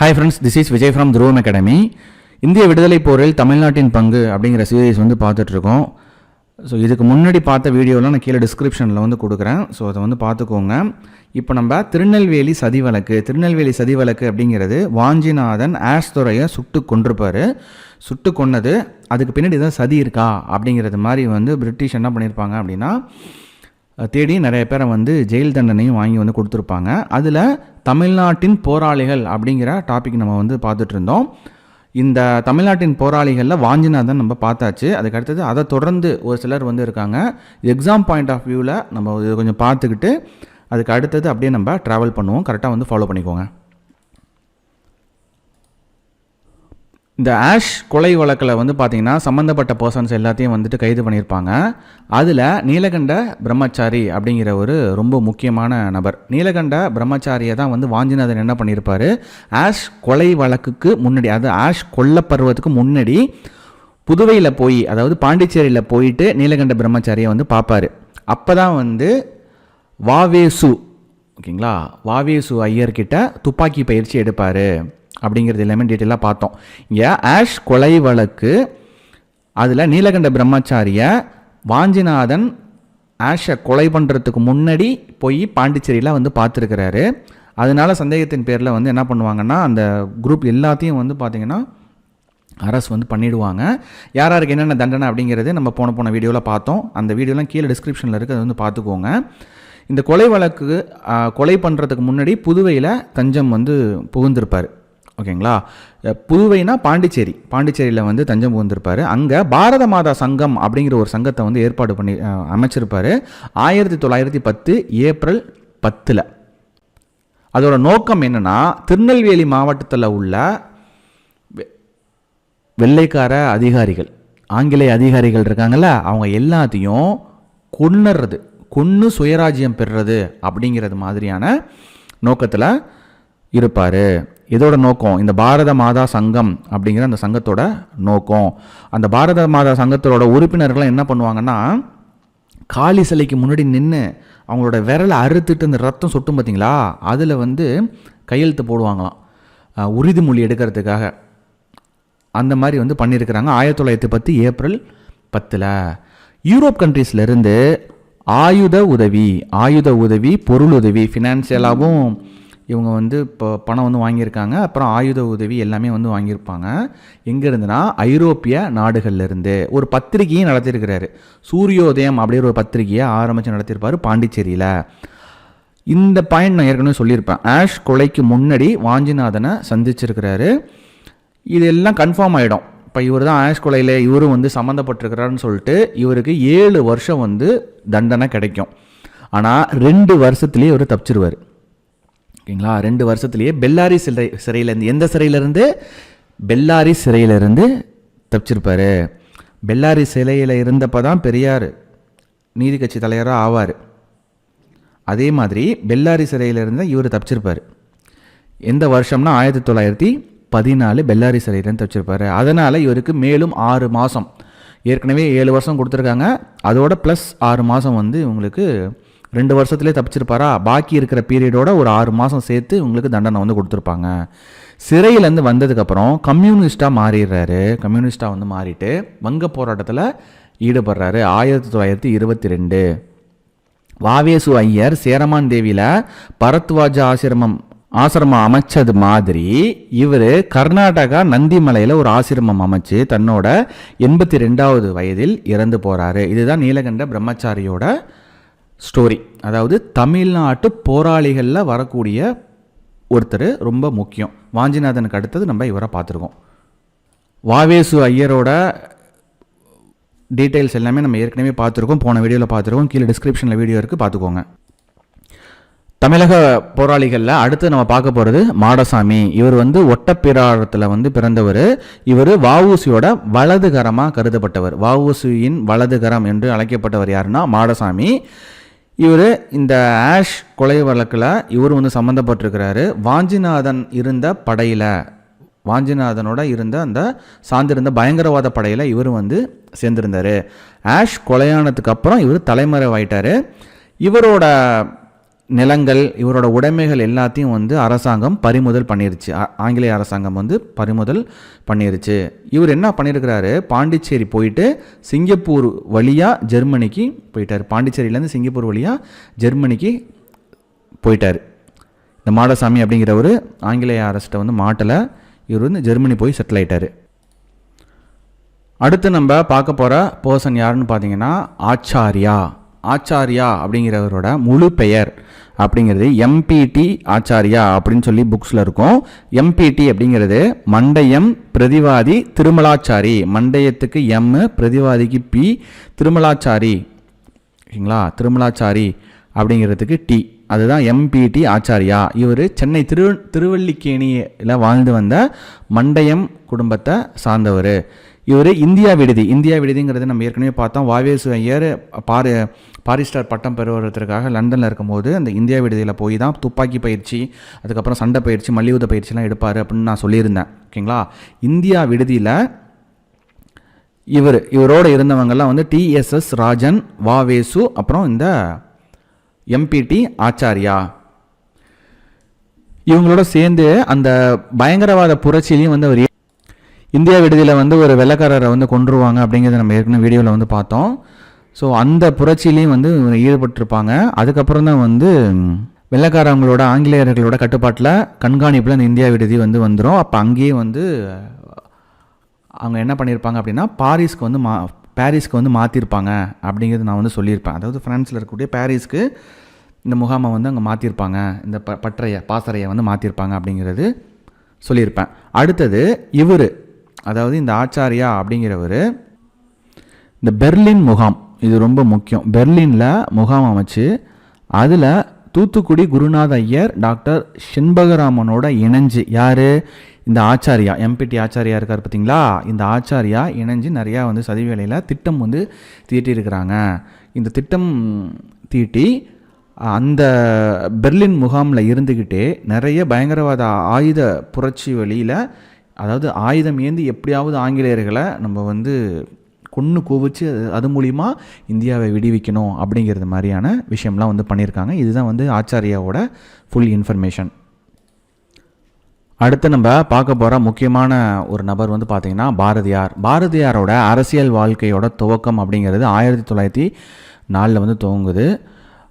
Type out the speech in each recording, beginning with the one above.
Hi friends this is Vijay from Dhruvam academy இந்திய விடுதலை போரில் தமிழ்நாட்டின் பங்கு அப்படிங்கிற சீரீஸ் வந்து பார்த்துட்ருக்கோம். ஸோ இதுக்கு முன்னாடி பார்த்த வீடியோலாம் நான் கீழே டிஸ்கிரிப்ஷனில் வந்து கொடுக்குறேன். ஸோ அதை வந்து பார்த்துக்கோங்க. இப்போ நம்ம திருநெல்வேலி சதி வழக்கு திருநெல்வேலி சதி வழக்கு அப்படிங்கிறது வாஞ்சிநாதன் ஆஷ் துறையை சுட்டு கொண்டிருப்பார் சுட்டு கொன்னது அதுக்கு பின்னாடி ஏதாவது சதி இருக்கா அப்படிங்கிறது மாதிரி வந்து பிரிட்டிஷ் என்ன பண்ணியிருப்பாங்க அப்படின்னா தேடி நிறைய பேரை வந்து ஜெயில் தண்டனையும் வாங்கி வந்து கொடுத்துருப்பாங்க. அதில் தமிழ்நாட்டின் போராளிகள் அப்படிங்கிற டாபிக் நம்ம வந்து பார்த்துட்டு இருந்தோம். இந்த தமிழ்நாட்டின் போராளிகளில் வாஞ்சிநாதன் நம்ம பார்த்தாச்சு. அதுக்கு அடுத்தது அதை தொடர்ந்து ஒரு சிலர் வந்து இருக்காங்க. எக்ஸாம் பாயிண்ட் ஆஃப் வியூவில் நம்ம கொஞ்சம் பார்த்துக்கிட்டு அதுக்கு அடுத்தது அப்படியே நம்ம ட்ராவல் பண்ணுவோம். கரெக்டாக வந்து ஃபாலோ பண்ணிக்கோங்க. இந்த ஆஷ் கொலை வழக்கில் வந்து பார்த்தீங்கன்னா சம்மந்தப்பட்ட பர்சன்ஸ் எல்லாத்தையும் வந்துட்டு கைது பண்ணியிருப்பாங்க. அதில் நீலகண்ட பிரம்மச்சாரி அப்படிங்கிற ஒரு ரொம்ப முக்கியமான நபர். நீலகண்ட பிரம்மச்சாரியை தான் வந்து வாஞ்சிநாதன் என்ன பண்ணியிருப்பார்? ஆஷ் கொலை வழக்குக்கு முன்னாடி அது ஆஷ் கொல்லப்படுறதுக்கு முன்னாடி புதுவையில் போய் அதாவது பாண்டிச்சேரியில் போயிட்டு நீலகண்ட பிரம்மச்சாரியை வந்து பார்ப்பார். அப்போ தான் வந்து வாவேசு ஓகேங்களா? வாவேசு ஐயர்கிட்ட துப்பாக்கி பயிற்சி எடுப்பார். அப்படிங்கிறது எல்லாமே டீட்டெயிலாக பார்த்தோம். இங்கே ஆஷ் கொலை வழக்கு அதில் நீலகண்ட பிரம்மச்சாரியை வாஞ்சிநாதன் ஆஷை கொலை பண்ணுறதுக்கு முன்னாடி போய் பாண்டிச்சேரியில் வந்து பார்த்துருக்கிறாரு. அதனால சந்தேகத்தின் பேரில் வந்து என்ன பண்ணுவாங்கன்னா அந்த குரூப் எல்லாத்தையும் வந்து பார்த்திங்கன்னா அரசு வந்து பண்ணிவிடுவாங்க யார் யாருக்கு என்னென்ன தண்டனை அப்படிங்கிறது நம்ம போன போன வீடியோவில் பார்த்தோம். அந்த வீடியோலாம் கீழே டிஸ்கிரிப்ஷனில் இருக்குது அதை வந்து பார்த்துக்கோங்க. இந்த கொலை வழக்கு கொலை பண்ணுறதுக்கு முன்னாடி புதுவையில் தஞ்சம் வந்து புகுந்திருப்பார். ஓகேங்களா? புதுவைனா பாண்டிச்சேரி. பாண்டிச்சேரியில் வந்து தஞ்சம் புகுந்திருப்பார். அங்கே பாரத மாதா சங்கம் அப்படிங்கிற ஒரு சங்கத்தை வந்து ஏற்பாடு பண்ணி அமைச்சிருப்பார். ஆயிரத்தி தொள்ளாயிரத்தி பத்து ஏப்ரல் பத்தில். அதோட நோக்கம் என்னன்னா திருநெல்வேலி மாவட்டத்தில் உள்ள வெள்ளைக்கார அதிகாரிகள் ஆங்கிலேய அதிகாரிகள் இருக்காங்கல்ல அவங்க எல்லாத்தையும் கொன்னுறது கொன்று சுயராஜ்யம் பெறுறது அப்படிங்கிறது மாதிரியான நோக்கத்தில் இருப்பார். இதோட நோக்கம்? இந்த பாரத மாதா சங்கம் அப்படிங்கிற அந்த சங்கத்தோட நோக்கம். அந்த பாரத மாதா சங்கத்தோட உறுப்பினர்கள் என்ன பண்ணுவாங்கன்னா காளி சிலைக்கு முன்னாடி நின்று அவங்களோட விரலை அறுத்துட்டு அந்த ரத்தம் சொட்டும் பார்த்தீங்களா? அதில் வந்து கையெழுத்து போடுவாங்களாம். உறுதிமொழி எடுக்கிறதுக்காக. அந்த மாதிரி வந்து பண்ணியிருக்கிறாங்க. ஆயிரத்தி தொள்ளாயிரத்தி பத்து ஏப்ரல் பத்தில். யூரோப் கண்ட்ரீஸ்லேருந்து ஆயுத உதவி ஆயுத உதவி பொருள் உதவி ஃபினான்ஷியலாகவும் இவங்க வந்து இப்போ பணம் வந்து வாங்கியிருக்காங்க. அப்புறம் ஆயுத உதவி எல்லாமே வந்து வாங்கியிருப்பாங்க. எங்கேருந்துனா ஐரோப்பிய நாடுகள்லேருந்து. ஒரு பத்திரிகையும் நடத்தியிருக்கிறாரு. சூரியோதயம் அப்படிங்கிற ஒரு பத்திரிகையை ஆரம்பித்து நடத்தியிருப்பார் பாண்டிச்சேரியில். இந்த பாயிண்ட் நான் ஏற்கனவே சொல்லியிருப்பேன். ஆஷ் கொலைக்கு முன்னாடி வாஞ்சிநாதனை சந்திச்சிருக்கிறாரு. இதெல்லாம் கன்ஃபார்ம் ஆகிடும் இப்போ இவர் தான் ஆஷ் கொலையில் இவரும் வந்து சம்மந்தப்பட்டிருக்கிறாருன்னு சொல்லிட்டு இவருக்கு ஏழு வருஷம் வந்து தண்டனை கிடைக்கும். ஆனால் ரெண்டு வருஷத்துலேயே இவர் தப்பிச்சிருவார். ஓகேங்களா ரெண்டு வருஷத்துலேயே பெல்லாரி சிறை சிறையிலேருந்து எந்த சிறையிலேருந்து? பெல்லாரி சிறையிலேருந்து தப்பிச்சிருப்பார். பெல்லாரி சிலையில் இருந்தப்போ தான் பெரியார் நீதி கட்சி தலைவராக ஆவார். அதே மாதிரி பெல்லாரி சிறையிலிருந்து இவர் தப்பிச்சிருப்பார். எந்த வருஷம்னா ஆயிரத்தி தொள்ளாயிரத்தி பதினாலு பெல்லாரி சிறையிலேருந்து தப்பிச்சிருப்பார். அதனால் இவருக்கு மேலும் ஆறு மாதம் ஏற்கனவே ஏழு வருஷம் கொடுத்துருக்காங்க. அதோட ப்ளஸ் ஆறு மாதம் வந்து இவங்களுக்கு ரெண்டு வருஷத்துலேயே தப்பிச்சிருப்பாரா? பாக்கி இருக்கிற பீரியடோட ஒரு ஆறு மாதம் சேர்த்து இவங்களுக்கு தண்டனை வந்து கொடுத்துருப்பாங்க. சிறையிலேருந்து வந்ததுக்கப்புறம் கம்யூனிஸ்ட்டாக மாறிடுறாரு. கம்யூனிஸ்ட்டாக வந்து மாறிட்டு வங்க போராட்டத்தில் ஈடுபடுறாரு. ஆயிரத்தி தொள்ளாயிரத்தி இருபத்தி ரெண்டு வாவேசு ஐயர் சேரமான் தேவியில் பரத்வாஜ ஆசிரமம் ஆசிரமம் அமைச்சது மாதிரி இவர் கர்நாடகா நந்திமலையில் ஒரு ஆசிரமம் அமைச்சு தன்னோட எண்பத்தி ரெண்டாவது வயதில் இறந்து போகிறாரு இதுதான் நீலகண்ட பிரம்மச்சாரியோட ஸ்டோரி அதாவது தமிழ்நாட்டு போராளிகளில் வரக்கூடிய ஒருத்தர் ரொம்ப முக்கியம். வாஞ்சிநாதனுக்கு அடுத்தது நம்ம இவரை பார்த்துருக்கோம். வாவேசு ஐயரோட டீட்டெயில்ஸ் எல்லாமே நம்ம ஏற்கனவே பார்த்துருக்கோம். போன வீடியோவில் பார்த்துருக்கோம். கீழே டிஸ்கிரிப்ஷனில் வீடியோ இருக்குது பார்த்துக்கோங்க. தமிழக போராளிகளில் அடுத்து நம்ம பார்க்க போகிறது மாடசாமி. இவர் வந்து ஒட்டப்பிராரத்தில் வந்து பிறந்தவர். இவர் வஉசியோட வலதுகரமாக கருதப்பட்டவர். வஉசியின் வலதுகரம் என்று அழைக்கப்பட்டவர் யாருன்னா மாடசாமி. இவர் இந்த ஆஷ் கொலை வழக்கில் இவர் வந்து சம்மந்தப்பட்டிருக்கிறாரு வாஞ்சிநாதன் இருந்த படையில் வாஞ்சிநாதனோட இருந்த அந்த சார்ந்திருந்த பயங்கரவாத படையில் இவர் வந்து சேர்ந்திருந்தார். ஆஷ் கொலையானதுக்கு அப்புறம் இவர் தலைமறைவாயிட்டார். இவரோட நிலங்கள் இவரோட உடைமைகள் எல்லாத்தையும் வந்து அரசாங்கம் பறிமுதல் பண்ணிருச்சு. ஆங்கிலேய அரசாங்கம் வந்து பறிமுதல் பண்ணிருச்சு. இவர் என்ன பண்ணியிருக்கிறாரு பாண்டிச்சேரி போயிட்டு சிங்கப்பூர் வழியாக ஜெர்மனிக்கு போயிட்டார். பாண்டிச்சேரியிலேருந்து சிங்கப்பூர் வழியாக ஜெர்மனிக்கு போயிட்டார். இந்த மாடசாமி அப்படிங்கிறவர் ஆங்கிலேய அரசிட்ட வந்து மாட்டலை. இவர் வந்து ஜெர்மனி போய் செட்டில் ஆயிட்டார். அடுத்து நம்ம பார்க்க போகிற பர்சன் யாருன்னு பார்த்தீங்கன்னா ஆச்சாரியா. ஆச்சாரியா அப்படிங்கிறவரோட முழு பெயர் அப்படிங்கிறது எம்பிடி ஆச்சாரியா அப்படின்னு சொல்லி புக்ஸில் இருக்கும். எம்பிடி அப்படிங்கிறது மண்டயம் பிரதிவாதி திருமலாச்சாரி. மண்டயத்துக்கு எம் பிரதிவாதிக்கு பி திருமலாச்சாரி. ஓகேங்களா? திருமலாச்சாரி அப்படிங்கிறதுக்கு டி அதுதான் எம்பிடி ஆச்சாரியா. இவர் சென்னை திரு திருவல்லிக்கேணியில் வாழ்ந்து வந்த மண்டயம் குடும்பத்தை சார்ந்தவர். இவர் இந்தியா விடுதி. இந்தியா விடுதிங்கிறது நம்ம ஏற்கனவே பார்த்தோம். வாவேசு ஐயர் பாரு பாரிஸ்டார் பட்டம் பெறுவதற்காக லண்டனில் இருக்கும்போது அந்த இந்தியா விடுதியில் போய் தான் துப்பாக்கி பயிற்சி அதுக்கப்புறம் சண்டை பயிற்சி மல்யுத்த பயிற்சிலாம் எடுப்பார் அப்படின்னு நான் சொல்லியிருந்தேன். ஓகேங்களா? இந்தியா விடுதியில் இவர் இவரோட இருந்தவங்கெல்லாம் வந்து டிஎஸ்எஸ் ராஜன் வாவேசு அப்புறம் இந்த எம்பிடி ஆச்சாரியா. இவங்களோட சேர்ந்து அந்த பயங்கரவாத புரட்சியிலையும் வந்து அவர் இந்தியா விடுதியில் வந்து ஒரு வெள்ளக்காரரை வந்து கொன்றுருவாங்க அப்படிங்கிறத நம்ம ஏற்கனவே வீடியோவில் வந்து பார்த்தோம். ஸோ அந்த புரட்சியிலையும் வந்து ஈடுபட்டிருப்பாங்க. அதுக்கப்புறம் தான் வந்து வெள்ளக்காரவங்களோட வெள்ளைக்காரங்களோட ஆங்கிலேயர்களோட கட்டுப்பாட்டில் கண்காணிப்பில் அந்த இந்தியா விடுதி வந்து வந்துடும் அப்போ அங்கேயே வந்து அவங்க என்ன பண்ணியிருப்பாங்க அப்படின்னா பாரிஸ்க்கு வந்து மா பாரிஸ்க்கு வந்து மாற்றிருப்பாங்க அப்படிங்கிறது நான் வந்து சொல்லியிருப்பேன். அதாவது ஃப்ரான்ஸில் இருக்கக்கூடிய பாரிஸ்க்கு இந்த முகாமை வந்து அங்கே மாற்றிருப்பாங்க இந்த ப பற்றைய பாசறையை வந்து மாற்றிருப்பாங்க அப்படிங்கிறது சொல்லியிருப்பேன். அடுத்தது இவர் அதாவது இந்த ஆச்சாரியா அப்படிங்கிறவர் இந்த பெர்லின் முகாம் இது ரொம்ப முக்கியம். பெர்லினில் முகாம் அமைச்சு அதில் தூத்துக்குடி குருநாத ஐயர் டாக்டர் செண்பகராமனோட இணைஞ்சு யார்? இந்த ஆச்சாரியா எம்பிடி ஆச்சாரியா இருக்கார் பார்த்தீங்களா இந்த ஆச்சாரியா இணைஞ்சு நிறையா வந்து சதி வேலையில் திட்டம் வந்து தீட்டியிருக்கிறாங்க. இந்த திட்டம் தீட்டி அந்த பெர்லின் முகாமில் இருந்துக்கிட்டே நிறைய பயங்கரவாத ஆயுத புரட்சி வழியில் அதாவது ஆயுதம் ஏந்தி எப்படியாவது ஆங்கிலேயர்களை நம்ம வந்து கொன்று குவிச்சு அது- அது மூலிமா இந்தியாவை விடுவிக்கணும் அப்படிங்கிறது மாதிரியான விஷயம்லாம் வந்து பண்ணியிருக்காங்க. இதுதான் வந்து ஆச்சாரியாவோட ஃபுல் இன்ஃபர்மேஷன் அடுத்து நம்ம பார்க்க போகிற முக்கியமான ஒரு நபர் வந்து பார்த்திங்கன்னா பாரதியார். பாரதியாரோட அரசியல் வாழ்க்கையோட துவக்கம் அப்படிங்கிறது ஆயிரத்தி தொள்ளாயிரத்தி நாலில் வந்து துவங்குது.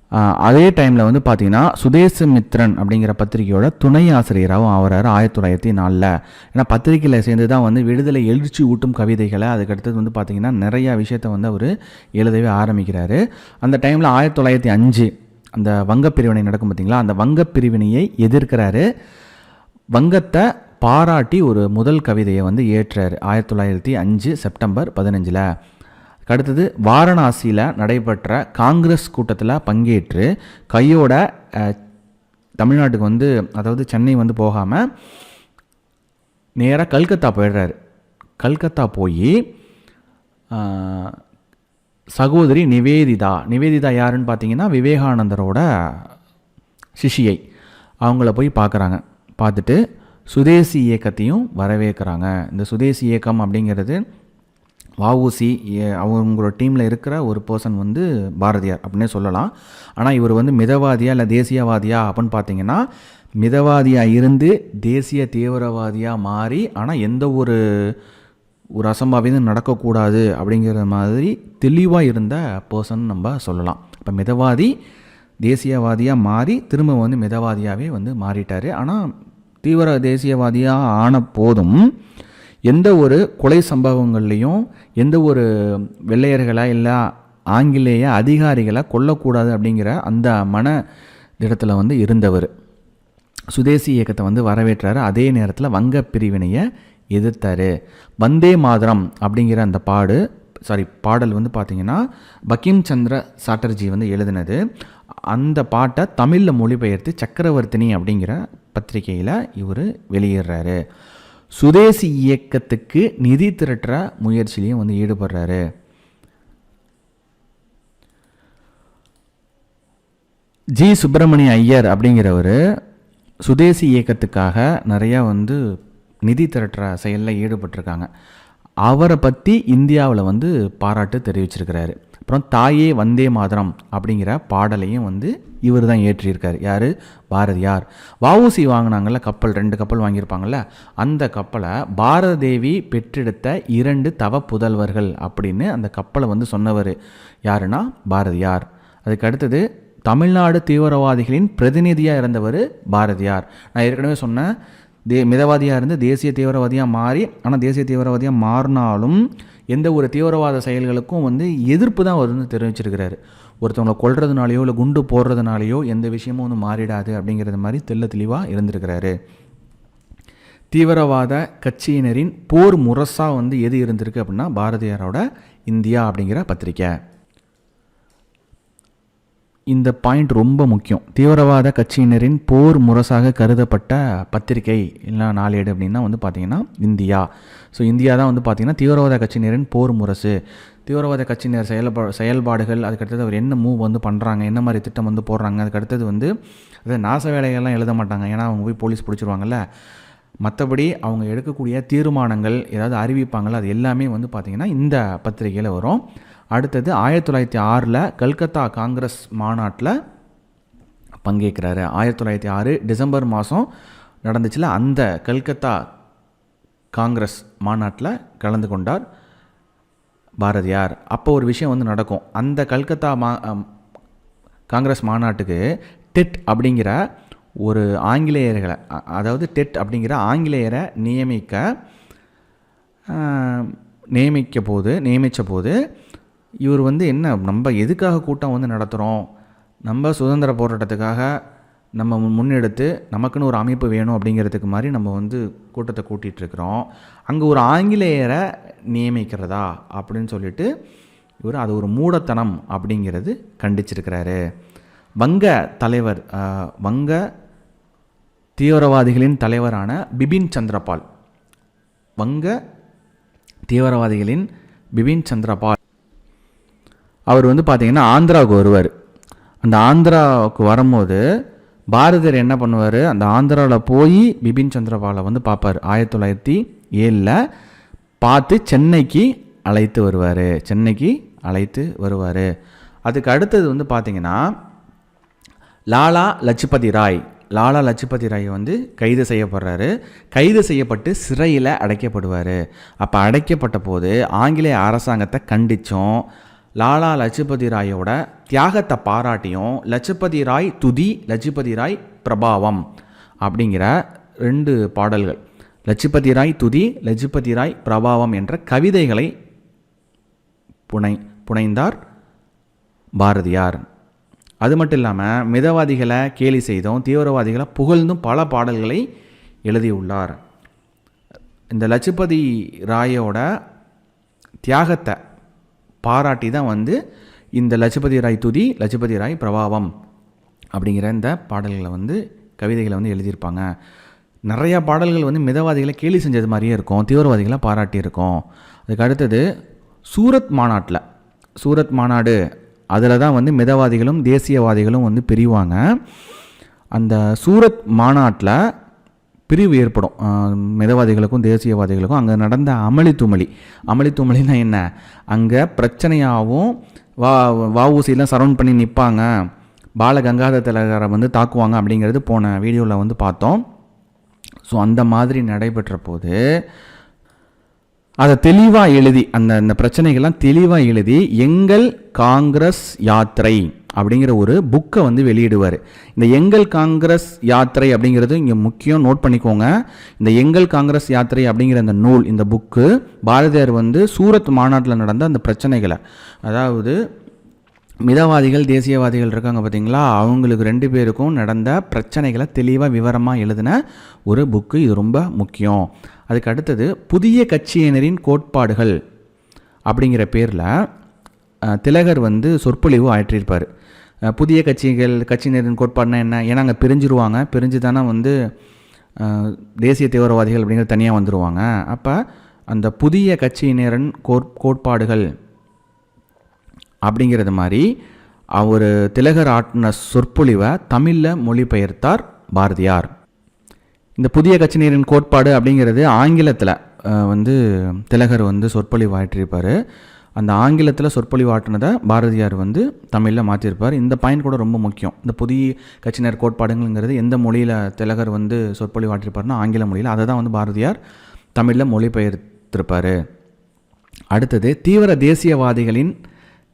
அதே டைமில் வந்து பார்த்தீங்கன்னா சுதேசமித்ரன் அப்படிங்கிற பத்திரிகையோட துணை ஆசிரியராகவும் ஆகிறாரு ஆயிரத்தி தொள்ளாயிரத்தி நாலில். ஏன்னா பத்திரிகையில் சேர்ந்து தான் வந்து விடுதலை எழுச்சி ஊட்டும் கவிதைகளை அதுக்கடுத்தது வந்து பார்த்தீங்கன்னா நிறையா விஷயத்தை வந்து அவர் எழுதவே ஆரம்பிக்கிறாரு. அந்த டைமில் ஆயிரத்தி தொள்ளாயிரத்தி அஞ்சு அந்த வங்கப் பிரிவினை நடக்கும் பார்த்தீங்களா அந்த வங்கப் பிரிவினையை எதிர்க்கிறாரு. வங்கத்தை பாராட்டி ஒரு முதல் கவிதையை வந்து ஏற்றார். ஆயிரத்தி தொள்ளாயிரத்தி அஞ்சு செப்டம்பர் பதினஞ்சில். அடுத்தது வாரணாசியில் நடைபெற்ற காங்கிரஸ் கூட்டத்தில் பங்கேற்று கையோட தமிழ்நாட்டுக்கு வந்து அதாவது சென்னை வந்து போகாமல் நேராக கல்கத்தா போயிடுறாரு. கல்கத்தா போய் சகோதரி நிவேதிதா நிவேதிதா யாருன்னு பார்த்தீங்கன்னா விவேகானந்தரோட சிஷியை அவங்கள போய் பார்க்குறாங்க பார்த்துட்டு சுதேசி இயக்கத்தையும் வரவேற்கிறாங்க. இந்த சுதேசி இயக்கம் அப்படிங்கிறது வஉசி அவங்களோட டீமில் இருக்கிற ஒரு பர்சன் வந்து பாரதியார் அப்படின்னே சொல்லலாம். ஆனால் இவர் வந்து மிதவாதியா இல்லை தேசியவாதியா அப்படின்னு பார்த்தீங்கன்னா மிதவாதியாக இருந்து தேசிய தீவிரவாதியாக மாறி ஆனால் எந்த ஒரு ஒரு அசம்பாவிதம் நடக்கக்கூடாது அப்படிங்கிற மாதிரி தெளிவாக இருந்த பர்சன் நம்ம சொல்லலாம். இப்போ மிதவாதி தேசியவாதியாக மாறி திரும்ப வந்து மிதவாதியாகவே வந்து மாறிட்டார். ஆனால் தீவிர தேசியவாதியாக ஆன போதும் எந்த ஒரு கொலை சம்பவங்கள்லையும் எந்த ஒரு வெள்ளையர்களாக இல்லை ஆங்கிலேய அதிகாரிகளை கொல்லக்கூடாது அப்படிங்கிற அந்த மன திடத்தில் வந்து இருந்தவர். சுதேசி இயக்கத்தை வந்து வரவேற்றார். அதே நேரத்தில் வங்க பிரிவினையை எதிர்த்தார். வந்தே மாதரம் அப்படிங்கிற அந்த பாடு சாரி பாடல் வந்து பார்த்தீங்கன்னா பக்கிம் சந்திர சாட்டர்ஜி வந்து எழுதினது. அந்த பாட்டை தமிழில் மொழிபெயர்த்து சக்கரவர்த்தினி அப்படிங்கிற பத்திரிகையில் இவர் வெளியிடுறாரு. சுதேசி இயக்கத்துக்கு நிதி திரட்டுற முயற்சியிலையும் வந்து ஈடுபடுறாரு. ஜி சுப்பிரமணிய ஐயர் அப்படிங்கிறவர் சுதேசி இயக்கத்துக்காக நிறையா வந்து நிதி திரட்டுற செயலில் ஈடுபட்டிருக்காங்க. அவரை பற்றி இந்தியாவில் வந்து பாராட்டு தெரிவிச்சிருக்கிறாரு. அப்புறம் தாயே வந்தே மாதரம் அப்படிங்கிற பாடலையும் வந்து இவர் தான் ஏற்றியிருக்கார். யார்? பாரதியார் வஉசி வாங்கினாங்கள கப்பல் ரெண்டு கப்பல் வாங்கியிருப்பாங்கல்ல அந்த கப்பலை பாரத தேவி பெற்றெடுத்த இரண்டு தவ புதல்வர்கள் அப்படின்னு அந்த கப்பலை வந்து சொன்னவர். யாருன்னா? பாரதியார் அதுக்கு அடுத்தது தமிழ்நாடு தீவிரவாதிகளின் பிரதிநிதியாக இருந்தவர் பாரதியார் நான் ஏற்கனவே சொன்னேன் தே மிதவாதியாக இருந்து தேசிய தீவிரவாதியாக மாறி ஆனால் தேசிய தீவிரவாதியாக மாறினாலும் எந்த ஒரு தீவிரவாத செயல்களுக்கும் வந்து எதிர்ப்பு தான் அவர் வந்து தெரிவிச்சிருக்கிறாரு. ஒருத்தவங்களை கொள்றதுனாலையோ இல்லை குண்டு போடுறதுனாலையோ எந்த விஷயமும் ஒன்று மாறிடாது அப்படிங்கிறது மாதிரி தெல்ல தெளிவாக இருந்திருக்கிறாரு. தீவிரவாத கட்சியினரின் போர் முரசாக வந்து எது இருந்திருக்கு அப்படின்னா பாரதியாரோட இந்தியா அப்படிங்கிற பத்திரிக்கை. இந்த பாயிண்ட் ரொம்ப முக்கியம். தீவிரவாத கட்சியினரின் போர் முரசாக கருதப்பட்ட பத்திரிகை இல்லை நாளேடு அப்படின்னா வந்து பார்த்திங்கன்னா இந்தியா. ஸோ இந்தியா தான் வந்து பார்த்திங்கன்னா தீவிரவாத கட்சியினரின் போர் முரசு. தீவிரவாத கட்சியினர் செயல்பா செயல்பாடுகள் அதுக்கடுத்தது அவர் என்ன மூவ் வந்து பண்ணுறாங்க என்ன மாதிரி திட்டம் வந்து போடுறாங்க அதுக்கடுத்தது வந்து அதாவது நாச வேலைகள்லாம் எழுத மாட்டாங்க. ஏன்னா அவங்க போய் போலீஸ் பிடிச்சிருவாங்கல்ல. மற்றபடி அவங்க எடுக்கக்கூடிய தீர்மானங்கள் ஏதாவது அறிவிப்பாங்களோ அது எல்லாமே வந்து பார்த்திங்கன்னா இந்த பத்திரிகையில் வரும். அடுத்தது ஆயிரத்தி தொள்ளாயிரத்தி ஆறில் கல்கத்தா காங்கிரஸ் மாநாட்டில் பங்கேற்கிறாரு. ஆயிரத்தி தொள்ளாயிரத்தி ஆறு டிசம்பர் மாதம் நடந்துச்சுல அந்த கல்கத்தா காங்கிரஸ் மாநாட்டில் கலந்து கொண்டார். பாரதியார் அப்போ ஒரு விஷயம் வந்து நடக்கும். அந்த கல்கத்தா மா காங்கிரஸ் மாநாட்டுக்கு டெட் அப்படிங்கிற ஒரு ஆங்கிலேயர்களை அதாவது டெட் அப்படிங்கிற ஆங்கிலேயரை நியமிக்க நியமிக்க போது நியமித்த போது இவர் வந்து என்ன நம்ம எதுக்காக கூட்டம் வந்து நடத்துகிறோம் நம்ம சுதந்திர போராட்டத்துக்காக நம்ம முன்- முன்னெடுத்து நமக்குன்னு ஒரு அமைப்பு வேணும் அப்படிங்கிறதுக்கு மாதிரி நம்ம வந்து கூட்டத்தை கூட்டிகிட்டு இருக்கிறோம் அங்கே ஒரு ஆங்கிலேயரை நியமிக்கிறதா அப்படின்னு சொல்லிட்டு இவர் அது ஒரு மூடத்தனம் அப்படிங்கிறது கண்டிச்சிருக்கிறாரு. வங்க தலைவர் வங்க தீவிரவாதிகளின் தலைவரான பிபின் சந்திரபால். வங்க தீவிரவாதிகளின் பிபின் சந்திரபால். அவர் வந்து பார்த்திங்கன்னா ஆந்திராவுக்கு வருவார். அந்த ஆந்திராவுக்கு வரும்போது பாரதியார் என்ன பண்ணுவார்? அந்த ஆந்திராவில் போய் பிபின் சந்திரபாலை வந்து பார்ப்பார் ஆயிரத்தி தொள்ளாயிரத்தி ஏழில் பார்த்து சென்னைக்கு அழைத்து வருவார். சென்னைக்கு அழைத்து வருவார். அதுக்கு அடுத்தது வந்து பார்த்தீங்கன்னா லாலா லட்சுபதி ராய். லாலா லட்சுபதி ராய் வந்து கைது செய்யப்படுறாரு. கைது செய்யப்பட்டு சிறையில் அடைக்கப்படுவார். அப்போ அடைக்கப்பட்ட போது ஆங்கிலேய அரசாங்கத்தை கண்டித்தோம் லாலா லட்சுபதி ராயோட தியாகத்தை பாராட்டியும் லட்சபதி ராய் துதி லஜ்பதி ராய் பிரபாவம் அப்படிங்கிற ரெண்டு பாடல்கள். லட்சுபதி ராய் துதி லஜ்பதி ராய் பிரபாவம் என்ற கவிதைகளை புனை புனைந்தார் பாரதியார். அது மட்டும் இல்லாமல் மிதவாதிகளை கேலி செய்தும் தீவிரவாதிகளை புகழ்ந்தும் பல பாடல்களை எழுதியுள்ளார். இந்த லட்சுபதி ராயோட தியாகத்தை பாராட்டி தான் வந்து இந்த லஜபதி ராய் துதி லஜபதி ராய் பிரபாவம் அப்படிங்கிற இந்த பாடல்களை வந்து கவிதைகளை வந்து எழுதியிருப்பாங்க. நிறையா பாடல்கள் வந்து மிதவாதிகளை கேலி செஞ்சது மாதிரியே இருக்கும் தீவிரவாதிகளை பாராட்டி இருக்கும் அதுக்கு அடுத்தது சூரத் மாநாட்டில் சூரத் மாநாடு அதில் தான் வந்து மிதவாதிகளும் தேசியவாதிகளும் வந்து பிரிவாங்க. அந்த சூரத் மாநாட்டில் பிரிவு ஏற்படும். மிதவாதிகளுக்கும் தேசியவாதிகளுக்கும் அங்கே நடந்த அமளி துமளி. அமளி துமளினா என்ன? அங்கே பிரச்சனையாகவும் வா வஉசிலாம் சரவுண்ட் பண்ணி நிற்பாங்க பால கங்காதர திலகரை வந்து தாக்குவாங்க அப்படிங்கிறது போன வீடியோவில் வந்து பார்த்தோம். ஸோ அந்த மாதிரி நடைபெற்ற போது அதை தெளிவாக எழுதி அந்த அந்த பிரச்சனைகள்லாம் தெளிவாக எழுதி எங்கள் காங்கிரஸ் யாத்திரை அப்படிங்கிற ஒரு புக்கை வந்து வெளியிடுவார். இந்த எங்கள் காங்கிரஸ் யாத்திரை அப்படிங்கிறது இங்கே முக்கியம் நோட் பண்ணிக்கோங்க. இந்த எங்கள் காங்கிரஸ் யாத்திரை அப்படிங்கிற அந்த நூல் இந்த புக்கு பாரதியார் வந்து சூரத் மாநாட்டில் நடந்த அந்த பிரச்சனைகளை. அதாவது மிதவாதிகள் தேசியவாதிகள் இருக்காங்க பார்த்தீங்களா அவங்களுக்கு ரெண்டு பேருக்கும் நடந்த பிரச்சனைகளை தெளிவாக விவரமாக எழுதின ஒரு புக்கு. இது ரொம்ப முக்கியம். அதுக்கு அடுத்தது புதிய கட்சியினரின் கோட்பாடுகள் அப்படிங்கிற பேரில் திலகர் வந்து சொற்பொழிவு ஆற்றியிருப்பார். புதிய கட்சிகள் கட்சியினரின் கோட்பாடுனா என்ன? ஏன்னா அங்கே பிரிஞ்சிருவாங்க. பிரிஞ்சு தானே வந்து தேசிய தீவிரவாதிகள் அப்படிங்கிறது தனியாக வந்துடுவாங்க அப்போ அந்த புதிய கட்சியினரின் கோட் கோட்பாடுகள் அப்படிங்கிறது மாதிரி அவர் திலகர் ஆட்டின சொற்பொழிவை தமிழில் மொழிபெயர்த்தார் பாரதியார். இந்த புதிய கட்சியினரின் கோட்பாடு அப்படிங்கிறது ஆங்கிலத்தில் வந்து திலகர் வந்து சொற்பொழிவாயிட்டிருப்பார் அந்த ஆங்கிலத்தில் சொற்பொழிவாட்டினதை பாரதியார் வந்து தமிழில் மாற்றிருப்பார் இந்த பாயிண்ட் கூட ரொம்ப முக்கியம். இந்த புதிய கட்சியினர் கோட்பாடுங்கிறது எந்த மொழியில் திலகர் வந்து சொற்பொழிவாட்டிருப்பார்னா ஆங்கில மொழியில். அதை தான் வந்து பாரதியார் தமிழில் மொழிபெயர்த்திருப்பார். அடுத்தது தீவிர தேசியவாதிகளின்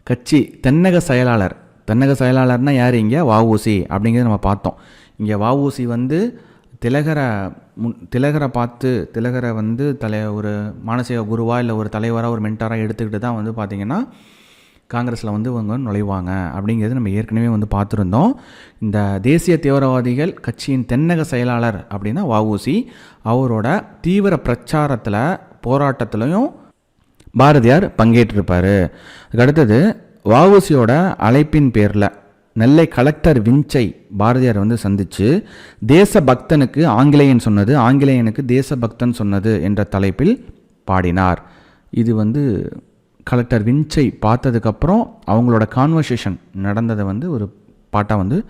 கட்சி தென்னக செயலாளர். தென்னக செயலாளர்னா யார் இங்கே? வஉசி அப்படிங்கிறத நம்ம பார்த்தோம். இங்கே வஉசி வந்து திலகரை முன் திலகரை பார்த்து திலகரை வந்து தலை ஒரு மானசீக குருவாக இல்லை ஒரு தலைவராக ஒரு மென்டாராக எடுத்துக்கிட்டு தான் வந்து பார்த்திங்கன்னா காங்கிரஸில் வந்து இவங்க நுழைவாங்க. அப்படிங்கிறது நம்ம ஏற்கனவே வந்து பார்த்துருந்தோம். இந்த தேசிய தீவிரவாதிகள் கட்சியின் தென்னக செயலாளர் அப்படின்னா வஉசி. அவரோட தீவிர பிரச்சாரத்தில் போராட்டத்துலையும் பாரதியார் பங்கேற்றிருப்பார். அதுக்கு அடுத்தது வஉசியோட அழைப்பின் பேரில் நெல்லை கலெக்டர் விஞ்சை பாரதியார் வந்து சந்தித்து தேசபக்தனுக்கு ஆங்கிலேயன் சொன்னது ஆங்கிலேயனுக்கு தேசபக்தன் சொன்னது என்ற தலைப்பில் பாடினார். இது வந்து கலெக்டர் விஞ்சை பார்த்ததுக்கப்புறம் அவங்களோட கான்வர்சேஷன் நடந்ததை வந்து ஒரு பாட்டாக வந்து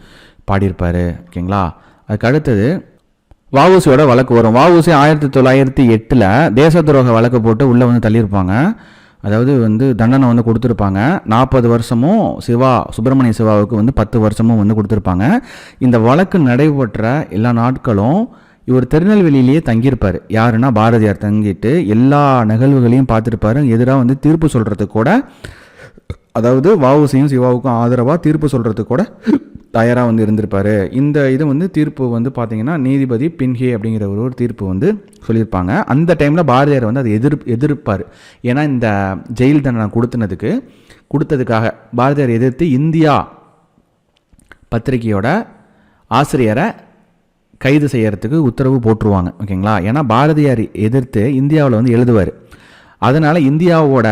பாடியிருப்பார். ஓகேங்களா? அதுக்கு அடுத்தது வஉசியோட வழக்கு வரும். வஉசி ஆயிரத்தி தொள்ளாயிரத்தி எட்டில் தேச துரோக வழக்கு போட்டு உள்ளே வந்து தள்ளியிருப்பாங்க. அதாவது வந்து தண்டனை வந்து கொடுத்துருப்பாங்க. நாற்பது வருஷமும் சிவா சுப்பிரமணிய சிவாவுக்கு வந்து பத்து வருஷமும் வந்து கொடுத்துருப்பாங்க. இந்த வழக்கு நடைபெற்ற எல்லா நாட்களும் இவர் திருநெல்வேலியிலேயே தங்கியிருப்பார். யாருன்னா பாரதியார் தங்கிட்டு எல்லா நிகழ்வுகளையும் பார்த்துருப்பாரு. எதிராக வந்து தீர்ப்பு சொல்கிறதுக்கு கூட அதாவது வாவுசையும் சிவாவுக்கும் ஆதரவாக தீர்ப்பு சொல்கிறதுக்கு கூட தயாராக வந்து இருந்திருப்பார். இந்த இது வந்து தீர்ப்பு வந்து பார்த்தீங்கன்னா நீதிபதி பின்ஹே அப்படிங்கிற ஒரு ஒரு தீர்ப்பு வந்து சொல்லியிருப்பாங்க. அந்த டைமில் பாரதியார் வந்து அதை எதிர் எதிர்ப்பார். ஏன்னா இந்த ஜெயில் தண்டனை கொடுத்துனதுக்கு கொடுத்ததுக்காக பாரதியார் எதிர்த்து இந்தியா பத்திரிகையோட ஆசிரியரை கைது செய்யறதுக்கு உத்தரவு போட்டுருவாங்க. ஓகேங்களா? ஏன்னா பாரதியார் எதிர்த்து இந்தியாவில் வந்து எழுதுவார். அதனால் இந்தியாவோட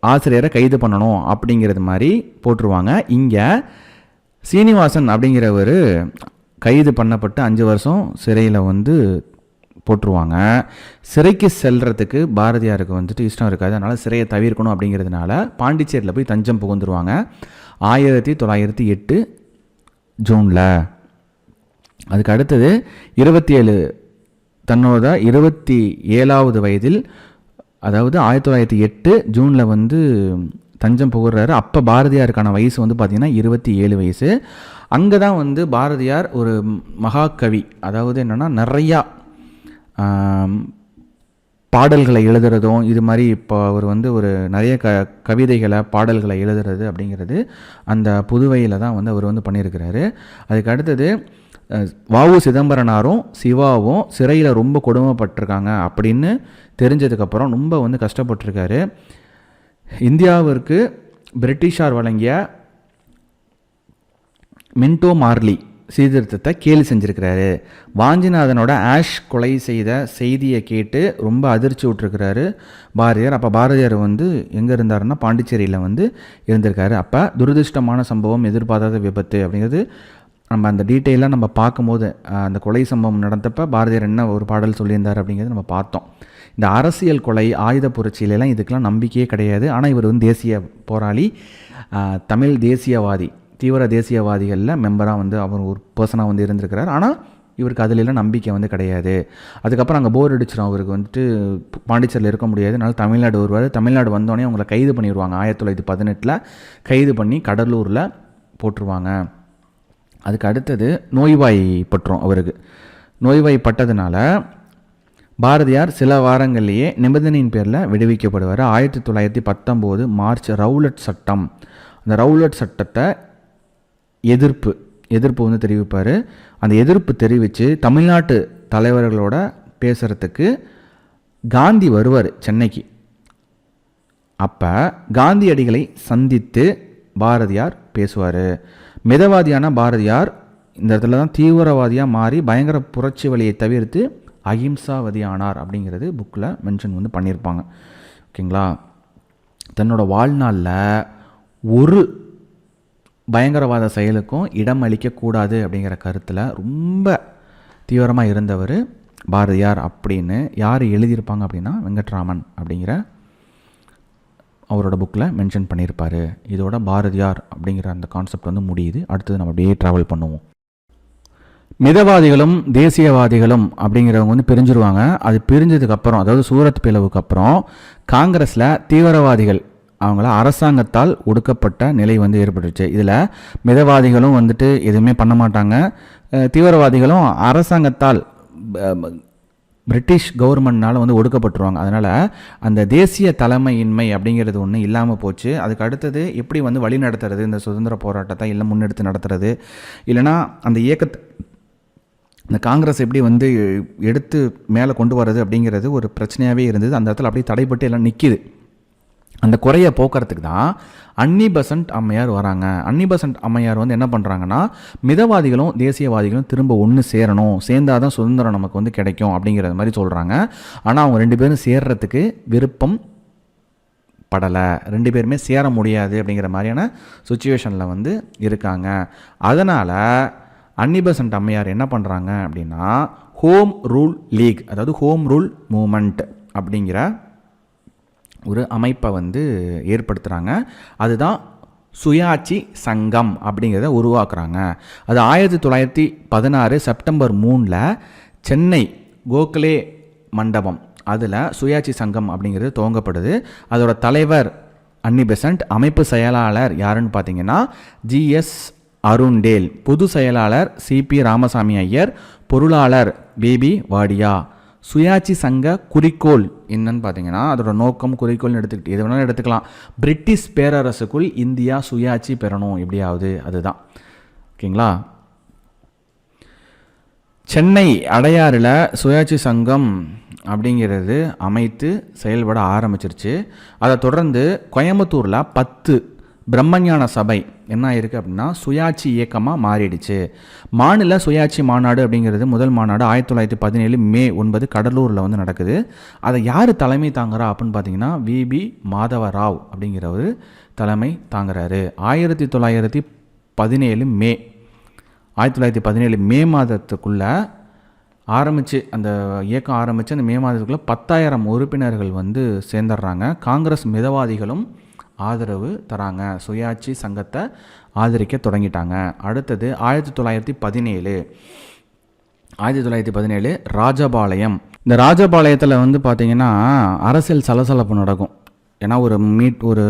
ஆசிரியரை கைது பண்ணணும் அப்படிங்கிறது மாதிரி போட்டுருவாங்க. இங்கே சீனிவாசன் அப்படிங்கிறவர் கைது பண்ணப்பட்டு அஞ்சு வருஷம் சிறையில் வந்து போட்டுருவாங்க. சிறைக்கு செல்கிறதுக்கு பாரதியாருக்கு வந்துட்டு இஷ்டம் இருக்காது. அதனால் சிறையை தவிர்க்கணும் அப்படிங்கிறதுனால பாண்டிச்சேரியில் போய் தஞ்சம் புகுந்துருவாங்க. ஆயிரத்தி தொள்ளாயிரத்தி எட்டு ஜூனில். அதுக்கு அடுத்தது இருபத்தி ஏழு தன்னோட இருபத்தி ஏழாவது வயதில் அதாவது ஆயிரத்தி தொள்ளாயிரத்தி எட்டு ஜூனில் வந்து தஞ்சம் புகுறாரு அப்போ பாரதியாருக்கான வயசு வந்து பார்த்திங்கன்னா இருபத்தி ஏழு வயசு. அங்கே தான் வந்து பாரதியார் ஒரு மகாகவி அதாவது என்னென்னா நிறையா பாடல்களை எழுதுறதும் இது மாதிரி இப்போ அவர் வந்து ஒரு நிறைய க கவிதைகளை பாடல்களை எழுதுறது அப்படிங்கிறது அந்த புதுவையில் தான் வந்து அவர் வந்து பண்ணியிருக்கிறாரு அதுக்கு அடுத்தது வாவு சிதம்பரனாரும் சிவாவும் சிறையில் ரொம்ப கொடுமைப்பட்டிருக்காங்க அப்படின்னு தெரிஞ்சதுக்கப்புறம் ரொம்ப வந்து கஷ்டப்பட்டிருக்காரு. இந்தியாவிற்கு பிரிட்டிஷார் வழங்கிய மின்டோ மார்லி சீர்திருத்தத்தை கேலி செஞ்சுருக்கிறாரு. வாஞ்சிநாதனோட ஆஷ் கொலை செய்த செய்தியை கேட்டு ரொம்ப அதிர்ச்சி விட்டுருக்கிறாரு. பாரதியார் அப்போ பாரதியார் வந்து எங்கே இருந்தாருன்னா பாண்டிச்சேரியில் வந்து இருந்திருக்காரு. அப்போ துரதிர்ஷ்டமான சம்பவம் எதிர்பாராத விபத்து அப்படிங்கிறது நம்ம அந்த டீட்டெயிலாக நம்ம பார்க்கும்போது அந்த கொலை சம்பவம் நடந்தப்ப பாரதியார் என்ன ஒரு பாடல் சொல்லியிருந்தார் அப்படிங்கிறது நம்ம பார்த்தோம். இந்த அரசியல் கொலை ஆயுத புரட்சியிலலாம் இதுக்கெல்லாம் நம்பிக்கையே கிடையாது. ஆனால் இவர் வந்து தேசிய போராளி தமிழ் தேசியவாதி தீவிர தேசியவாதிகளில் மெம்பராக வந்து அவர் ஒரு பர்சனாக வந்து இருந்திருக்கிறார். ஆனால் இவருக்கு அதிலெல்லாம் நம்பிக்கை வந்து கிடையாது. அதுக்கப்புறம் அங்கே போர் அடிச்சிடும் அவருக்கு வந்துட்டு பாண்டிச்சேரியில் இருக்க முடியாது. அதனால தமிழ்நாடு வருவார். தமிழ்நாடு வந்தோடனே அவங்கள கைது பண்ணிடுவாங்க ஆயிரத்தி தொள்ளாயிரத்தி பதினெட்டில் கைது பண்ணி கடலூரில் போட்டுருவாங்க. அதுக்கு அடுத்தது நோய்வாய்ப்பட்டுரும் அவருக்கு. நோய்வாய்ப்பட்டதுனால பாரதியார் சில வாரங்கள்லேயே நிபந்தனையின் பேரில் விடுவிக்கப்படுவார். ஆயிரத்தி தொள்ளாயிரத்தி பத்தொம்போது மார்ச் ரவுலட் சட்டம். அந்த ரவுலட் சட்டத்தை எதிர்ப்பு எதிர்ப்பு வந்து தெரிவிப்பார். அந்த எதிர்ப்பு தெரிவித்து தமிழ்நாட்டு தலைவர்களோட பேசுகிறதுக்கு காந்தி வருவார் சென்னைக்கு. அப்போ காந்தியடிகளை சந்தித்து பாரதியார் பேசுவார். மிதவாதியான பாரதியார் இந்த இடத்துல தான் தீவிரவாதியாக மாறி பயங்கர புரட்சி வழியை தவிர்த்து அகிம்சாவதி ஆனார் அப்படிங்கிறது புக்கில் மென்ஷன் வந்து பண்ணியிருப்பாங்க. ஓகேங்களா? தன்னோட வாழ்நாளில் ஒரு பயங்கரவாத செயலுக்கும் இடம் அளிக்கக்கூடாது அப்படிங்கிற கருத்தில் ரொம்ப தீவிரமாக இருந்தவர் பாரதியார் அப்படின்னு யார் எழுதியிருப்பாங்க அப்படின்னா வெங்கட்ராமன் அப்படிங்கிற அவரோட புக்கில் மென்ஷன் பண்ணியிருப்பார் இதோட பாரதியார் அப்படிங்கிற அந்த கான்செப்ட் வந்து முடியுது. அடுத்தது நம்ம அப்படியே ட்ராவல் பண்ணுவோம். மிதவாதிகளும் தேசியவாதிகளும் அப்படிங்கிறவங்க வந்து பிரிஞ்சிருவாங்க. அது பிரிஞ்சதுக்கப்புறம் அதாவது சூரத் பிளவுக்கு அப்புறம் காங்கிரஸில் தீவிரவாதிகள் அவங்கள அரசாங்கத்தால் ஒடுக்கப்பட்ட நிலை வந்து ஏற்பட்டுச்சு இதில் மிதவாதிகளும் வந்துட்டு எதுவுமே பண்ண மாட்டாங்க. தீவிரவாதிகளும் அரசாங்கத்தால் பிரிட்டிஷ் கவர்மெண்ட்னால் வந்து ஒடுக்கப்பட்டுருவாங்க. அதனால் அந்த தேசிய தலைமையின்மை அப்படிங்கிறது ஒன்று இல்லாமல் போச்சு. அதுக்கு அடுத்தது எப்படி வந்து வழி நடத்துறது? இந்த சுதந்திர போராட்டத்தை இல்லை முன்னெடுத்து நடத்துறது? இல்லைனா அந்த இயக்கத்தை இந்த காங்கிரஸ் எப்படி வந்து எடுத்து மேலே கொண்டு வர்றது அப்படிங்கிறது ஒரு பிரச்சனையாகவே இருந்தது. அந்த இடத்துல அப்படியே தடைப்பட்டு எல்லாம் நிற்கிது அந்த குறையை போக்குறதுக்கு தான் அன்னி பெசன்ட் அம்மையார் வராங்க. அன்னி பெசன்ட் அம்மையார் வந்து என்ன பண்ணுறாங்கன்னா மிதவாதிகளும் தேசியவாதிகளும் திரும்ப ஒன்று சேரணும். சேர்ந்தாதான் தான் சுதந்திரம் நமக்கு வந்து கிடைக்கும் அப்படிங்கிறது மாதிரி சொல்கிறாங்க ஆனால் அவங்க ரெண்டு பேரும் சேர்றதுக்கு விருப்பம் படலை. ரெண்டு பேருமே சேர முடியாது அப்படிங்கிற மாதிரியான சுச்சுவேஷனில் வந்து இருக்காங்க. அதனால் அன்னிபசன்ட் அம்மையார் என்ன பண்ணுறாங்க அப்படின்னா ஹோம் ரூல் லீக் அதாவது ஹோம் ரூல் மூமெண்ட் அப்படிங்கிற ஒரு அமைப்பை வந்து ஏற்படுத்துகிறாங்க அதுதான் சுயாட்சி சங்கம் அப்படிங்கிறத உருவாக்குறாங்க. அது ஆயிரத்தி தொள்ளாயிரத்தி பதினாறு செப்டம்பர் மூணில் சென்னை கோகலே மண்டபம் அதில் சுயாட்சி சங்கம் அப்படிங்கிறது துவங்கப்படுது. அதோட தலைவர் அன்னி பெசன்ட் அமைப்பு செயலாளர் யாருன்னு பார்த்தீங்கன்னா ஜிஎஸ் அருண்டேல். பொது செயலாளர் சிபி ராமசாமி ஐயர் பொருளாளர் பிபி வாடியா. சுயாட்சி சங்க குறிக்கோள் என்னன்னு பார்த்தீங்கன்னா அதோட நோக்கம் குறிக்கோள்னு எடுத்துக்கிட்டு எது வேணாலும் எடுத்துக்கலாம். பிரிட்டிஷ் பேரரசுக்குள் இந்தியா சுயாட்சி பெறணும். எப்படியாவது அதுதான். ஓகேங்களா? சென்னை அடையாறில் சுயாட்சி சங்கம் அப்படிங்கிறது அமைத்து செயல்பட ஆரம்பிச்சிருச்சு. அதை தொடர்ந்து கோயம்புத்தூரில் பத்து பிரம்மஞான சபை என்ன ஆயிருக்கு அப்படின்னா சுயாட்சி இயக்கமாக மாறிடுச்சு. மாநில சுயாட்சி மாநாடு அப்படிங்கிறது முதல் மாநாடு ஆயிரத்தி தொள்ளாயிரத்தி பதினேழு மே ஒன்பது கடலூரில் வந்து நடக்குது. அதை யார் தலைமை தாங்குறா அப்படின்னு பார்த்தீங்கன்னா விபி மாதவ ராவ் அப்படிங்கிறவர் தலைமை தாங்குறாரு. ஆயிரத்தி தொள்ளாயிரத்தி பதினேழு மே ஆயிரத்தி தொள்ளாயிரத்தி பதினேழு மே மாதத்துக்குள்ளே ஆரம்பித்து அந்த இயக்கம் ஆரம்பித்து அந்த மே மாதத்துக்குள்ளே பத்தாயிரம் உறுப்பினர்கள் வந்து சேர்ந்துடுறாங்க. காங்கிரஸ் மிதவாதிகளும் ஆதரவு தராங்க. சுயாட்சி சங்கத்தை ஆதரிக்க தொடங்கிட்டாங்க. அடுத்தது ஆயிரத்தி தொள்ளாயிரத்தி பதினேழு. ஆயிரத்தி தொள்ளாயிரத்தி பதினேழு ராஜபாளையம். இந்த ராஜபாளையத்தில் வந்து பார்த்திங்கன்னா அரசியல் சலசலப்பு நடக்கும். ஏன்னா ஒரு மீட் ஒரு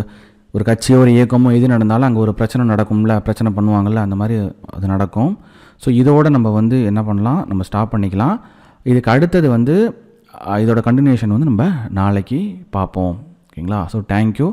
ஒரு கட்சியோ ஒரு இயக்கமோ எது நடந்தாலும் அங்கே ஒரு பிரச்சனை நடக்கும்ல பிரச்சனை பண்ணுவாங்கள்ல அந்த மாதிரி அது நடக்கும். ஸோ இதோடு நம்ம வந்து என்ன பண்ணலாம்? நம்ம ஸ்டாப் பண்ணிக்கலாம். இதுக்கு அடுத்தது வந்து இதோட கண்டினியூஷன் வந்து நம்ம நாளைக்கு பார்ப்போம். ஓகேங்களா? So thank you